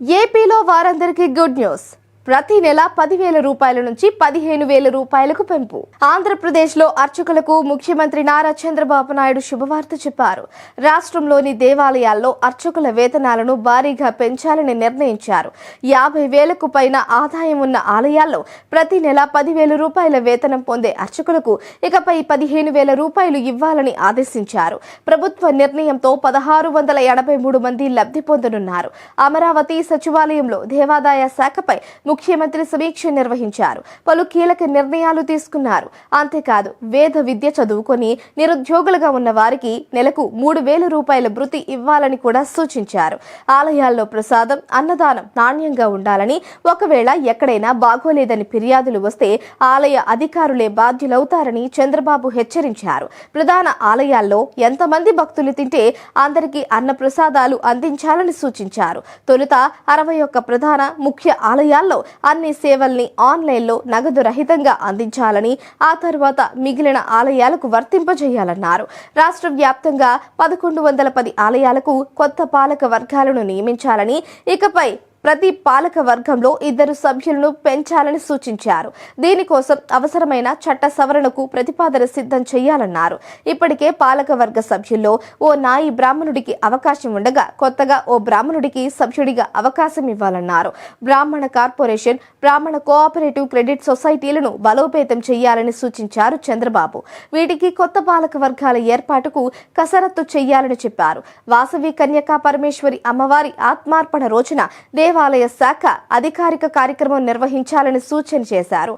ఏపీలో వారందరికీ good news. ప్రతి నెల పదివేల రూపాయల నుంచి పదిహేను వేల రూపాయలకు పెంపు. ఆంధ్రప్రదేశ్లో అర్చకులకు ముఖ్యమంత్రి నారా చంద్రబాబు నాయుడు శుభవార్త చెప్పారు. రాష్ట్రంలోని దేవాలయాల్లో అర్చకుల వేతనాలను భారీగా పెంచాలని నిర్ణయించారు. యాభై వేలకు పైన ఆదాయం ఉన్న ఆలయాల్లో ప్రతి నెల పదివేల రూపాయల వేతనం పొందే అర్చకులకు ఇకపై పదిహేను వేల రూపాయలు ఇవ్వాలని ఆదేశించారు. ప్రభుత్వ నిర్ణయంతో పదహారు వందల ఎనభై మూడు మంది లబ్ధి పొందనున్నారు. అమరావతి సచివాలయంలో దేవాదాయ శాఖపై ముఖ్యమంత్రి సమీక్ష నిర్వహించారు. పలు కీలక నిర్ణయాలు తీసుకున్నారు. అంతేకాదు వేద విద్య చదువుకొని నిరుద్యోగులుగా ఉన్న వారికి నెలకు మూడు వేల రూపాయల భృతి ఇవ్వాలని కూడా సూచించారు. ఆలయాల్లో ప్రసాదం అన్నదానం నాణ్యంగా ఉండాలని ఒకవేళ ఎక్కడైనా బాగోలేదని ఫిర్యాదులు వస్తే ఆలయ అధికారులే బాధ్యులవుతారని చంద్రబాబు హెచ్చరించారు. ప్రధాన ఆలయాల్లో ఎంతమంది భక్తులు తింటే అందరికీ అన్న ప్రసాదాలు అందించాలని సూచించారు. తొలుత అరవై ఒక్క ప్రధాన ముఖ్య ఆలయాల్లో అన్ని సేవల్ని ఆన్లైన్లో నగదు రహితంగా అందించాలని ఆ తర్వాత మిగిలిన ఆలయాలకు వర్తింపజేయాలన్నారు. రాష్ట్ర వ్యాప్తంగా పదకొండు వందల పది ఆలయాలకు కొత్త పాలక వర్గాలను నియమించాలని ఇకపై ప్రతి పాలక వర్గంలో ఇద్దరు సభ్యులను పెంచాలని సూచించారు. దీనికోసం అవసరమైన చట్ట సవరణకు ప్రతిపాదన సిద్ధం చేయాలన్నారు. ఇప్పటికే పాలక వర్గ సభ్యుల్లో ఓ నాయి బ్రాహ్మణుడికి అవకాశం ఉండగా కొత్తగా ఓ బ్రాహ్మణుడికి సభ్యుడిగా అవకాశం ఇవ్వాలన్నారు. బ్రాహ్మణ కార్పొరేషన్ బ్రాహ్మణ కోఆపరేటివ్ క్రెడిట్ సొసైటీలను బలోపేతం చేయాలని సూచించారు చంద్రబాబు. వీటికి కొత్త పాలక వర్గాల ఏర్పాటుకు కసరత్తు చేయాలని చెప్పారు. వాసవి కన్యకా పరమేశ్వరి అమ్మవారి ఆత్మార్పణ రోజున దేవ దేవాలయ శాఖ అధికారిక కార్యక్రమం నిర్వహించాలని సూచన చేశారు.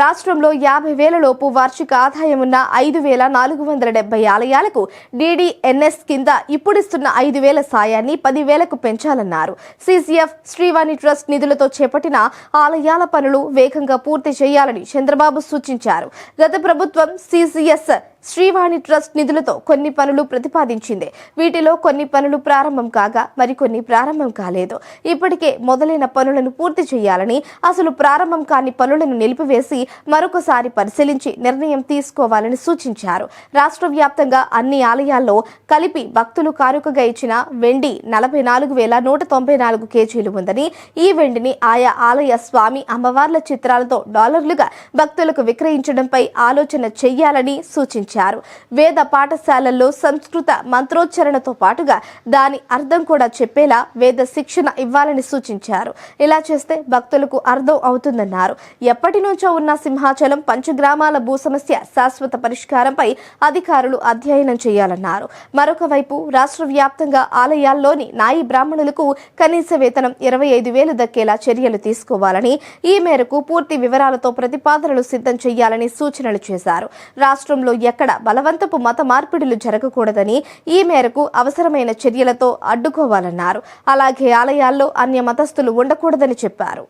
రాష్ట్రంలో యాభై వేల లోపు వార్షిక ఆదాయం ఉన్న ఐదు వేల నాలుగు వందల డెబ్బై ఆలయాలకు డిడిఎన్ఎస్ కింద ఇప్పుడిస్తున్న ఐదు వేల సాయాన్ని పదివేలకు పెంచాలన్నారు. సిసిఎఫ్ శ్రీవాణి ట్రస్ట్ నిధులతో చేపట్టిన ఆలయాల పనులు వేగంగా పూర్తి చేయాలని చంద్రబాబు సూచించారు. గత ప్రభుత్వం సిసిఎస్ శ్రీవాణి ట్రస్ట్ నిధులతో కొన్ని పనులు ప్రతిపాదించింది. వీటిలో కొన్ని పనులు ప్రారంభం కాగా మరికొన్ని ప్రారంభం కాలేదు. ఇప్పటికే మొదలైన పనులను పూర్తి చేయాలని అసలు ప్రారంభం కాని పనులను నిలిపివేసి మరొకసారి పరిశీలించి నిర్ణయం తీసుకోవాలని సూచించారు. రాష్ట్ర వ్యాప్తంగా అన్ని ఆలయాల్లో కలిపి భక్తులు కానుకగా ఇచ్చిన వెండి నలభై నాలుగు వేల నూట తొంభై నాలుగు కేజీలు ఉందని ఈ వెండిని ఆయా ఆలయ స్వామి అమ్మవార్ల చిత్రాలతో డాలర్లుగా భక్తులకు విక్రయించడంపై ఆలోచన చెయ్యాలని సూచించారు. వేద పాఠశాలల్లో సంస్కృత మంత్రోచ్చరణతో పాటుగా దాని అర్థం కూడా చెప్పేలా వేద శిక్షణ ఇవ్వాలని సూచించారు. ఇలా చేస్తే భక్తులకు అర్థం అవుతుందన్నారు. ఎప్పటి నుంచో ఉన్న సింహాచలం పంచగ్రామాల భూ సమస్య శాశ్వత పరిష్కారంపై అధికారులు అధ్యయనం చేయాలన్నారు. మరొక వైపు రాష్ట్ర వ్యాప్తంగా ఆలయాల్లోని నాయి బ్రాహ్మణులకు కనీస వేతనం ఇరవై ఐదు వేలు దక్కేలా చర్యలు తీసుకోవాలని ఈ మేరకు పూర్తి వివరాలతో ప్రతిపాదనలు సిద్ధం చేయాలని సూచనలు చేశారు. రాష్ట్రంలో ఎక్కడ బలవంతపు మత మార్పిడులు జరగకూడదని ఈ మేరకు అవసరమైన చర్యలతో అడ్డుకోవాలన్నారు. అలాగే ఆలయాల్లో అన్య మతస్థులు ఉండకూడదని చెప్పారు.